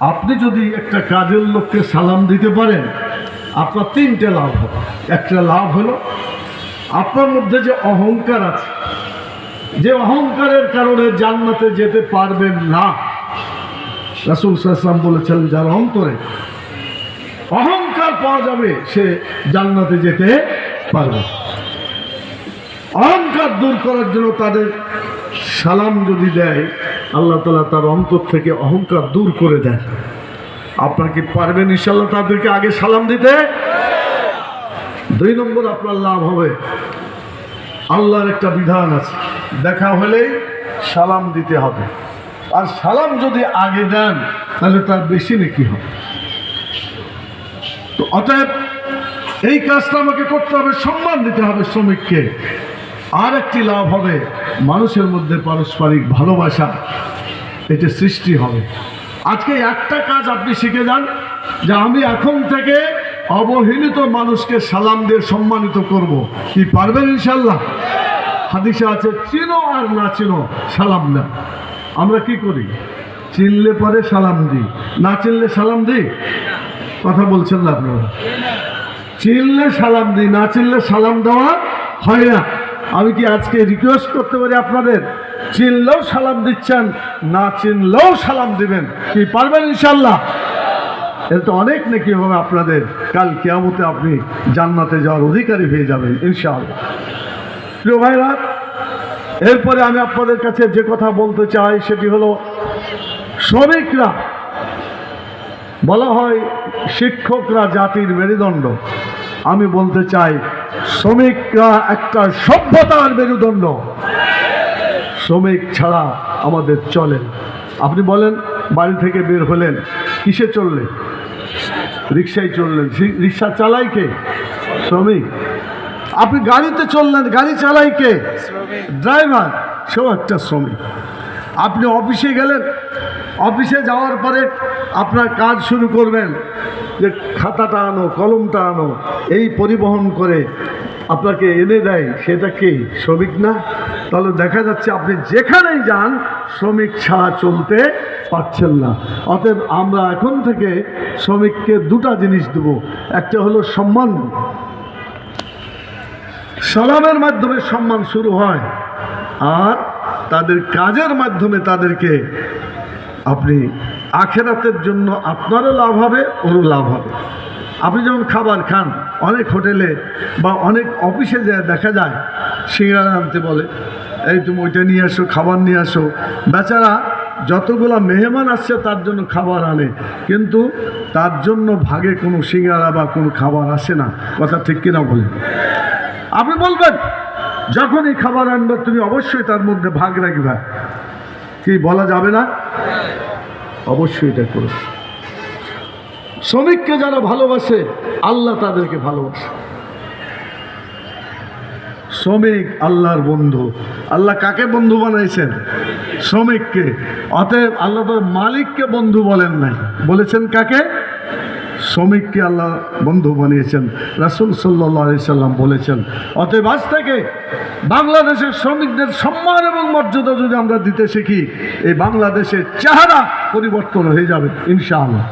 আপনি যদি একটা কাজের লোককে সালাম দিতে পারেন, আপনার তিনটে লাভ হবে। একটা লাভ হলো, আপনার মধ্যে যে অহংকার আছে, যে অহংকারের কারণে জান্নাতে যেতে পারবেন না। রাসুল সাল্লাম বলেছেন, যার অন্তরে অহংকার পাওয়া যাবে, সে জান্নাতে যেতে পারবে। অহংকার দূর করার জন্য তাদের সালাম যদি দেয় আল্লাহ তালা তার অন্তর থেকে অহংকার দূর করে দেন। কি পারবেন ইনশাল্লাহ তাদেরকে আগে সালাম দিতে? দুই নম্বর আপনার লাভ হবে। আল্লাহর একটা বিধান আছে, দেখা হলেই সালাম দিতে হবে। আর সালাম যদি আগে দেন, তাহলে তার বেশি নাকি হবে। তো অতএব এই কাজটা আমাকে করতে হবে, সম্মান দিতে হবে শ্রমিককে। আর একটি লাভ হবে, মানুষের মধ্যে পারস্পরিক ভালোবাসা এটা সৃষ্টি হবে। আজকে একটা কাজ আপনি শিখে যান, যে আমি এখন থেকে অবহেলিত মানুষকে সালাম দিয়ে সম্মানিত করব। কি পারবেন ইনশাল্লাহ হাদিসে আছে, চিনো আর না চিনো, সালাম না আমরা কি করি? চিনলে পরে সালাম দিই, না চিনলে সালাম দিই? কথা বলছেন না আপনারা? চিনলে সালাম দিই, না চিনলে সালাম দেওয়া হয় না। আমি কি আজকে রিকোয়েস্ট করতে পারি আপনাদের? চিনলেও সালাম দিচ্ছেন, না চিনলেও সালাম দিবেন। কি পারবেন ইনশাল্লাহ এর তো অনেক নাকি হবে আপনাদের। কাল কেয়ামতে আপনি জান্নাতে যাওয়ার অধিকারী হয়ে যাবেন, ইনশাআল্লাহ। প্রিয় ভাইরা, এরপরে আমি আপনাদের কাছে যে কথা বলতে চাই সেটি হলো, শ্রমিকরা, বলা হয় শিক্ষকরা জাতির মেরুদণ্ড। আমি বলতে চাই শ্রমিকরা একটা সভ্যতার মেরুদণ্ড। শ্রমিক ছাড়া আমাদের চলে আপনি বলেন বাড়ি থেকে বের হলেন কিসে চললে রিক্সায় চললেন। রিক্সা চালাই কে? শ্রমিক। আপনি গাড়িতে চললেন গাড়ি চালাই কে? ড্রাইভার। সেও একটা শ্রমিক। আপনি অফিসে গেলেন অফিসে যাওয়ার পরে আপনার কাজ শুরু করবেন, যে খাতাটা আনো, কলমটা আনো, এই পরিবহন করে আপনাকে এনে দেয়, সেটা কি শ্রমিক না? তাহলে দেখা যাচ্ছে আপনি যেখানেই যান, শ্রমিক ছাড়া চলতে পারছেন না। অতএব আমরা এখন থেকে শ্রমিককে দুটা জিনিস দেবো। একটা হলো সম্মান। সালামের মাধ্যমে সম্মান শুরু হয়, আর তাদের কাজের মাধ্যমে তাদেরকে আপনি আখেরাতের জন্য আপনারও লাভ হবে, ওরও লাভ হবে। আপনি যখন খাবার খান, অনেক হোটেলে বা অনেক অফিসে যায়, দেখা যায়, সিঙ্গারা আনতে বলে, এই তুমি ওইটা নিয়ে আসো, খাবার নিয়ে আসো। বেচারা যতগুলা মেহমান আসছে, তার জন্য খাবার আনে, কিন্তু তার জন্য ভাগে কোনো সিঙ্গারা বা কোনো খাবার আসে না। কথা ঠিক কিনা বলে আপনি বলবেন, যখনই খাবার আনবে, তুমি অবশ্যই তার মধ্যে ভাগ রাখবে। কি, বলা যাবে না? অবশ্যই এটা করেছে। শ্রমিককে যারা ভালোবাসে, আল্লাহ তাদেরকে ভালোবাসে। শ্রমিক আল্লাহর বন্ধু। আল্লাহ কাকে বন্ধু বানাইছেন? শ্রমিককে। অতএব আল্লাহ মালিককে বন্ধু বলেন নাই। বলেছেন কাকে? শ্রমিককে আল্লাহ বন্ধু বানিয়েছেন, রাসুল সাল্লাহ সাল্লাম বলেছেন, অতএব আজ থেকে বাংলাদেশের শ্রমিকদের সম্মান এবং মর্যাদা যদি আমরা দিতে শিখি, এই বাংলাদেশের চেহারা পরিবর্তন হয়ে যাবে, ইনশাআল্লাহ।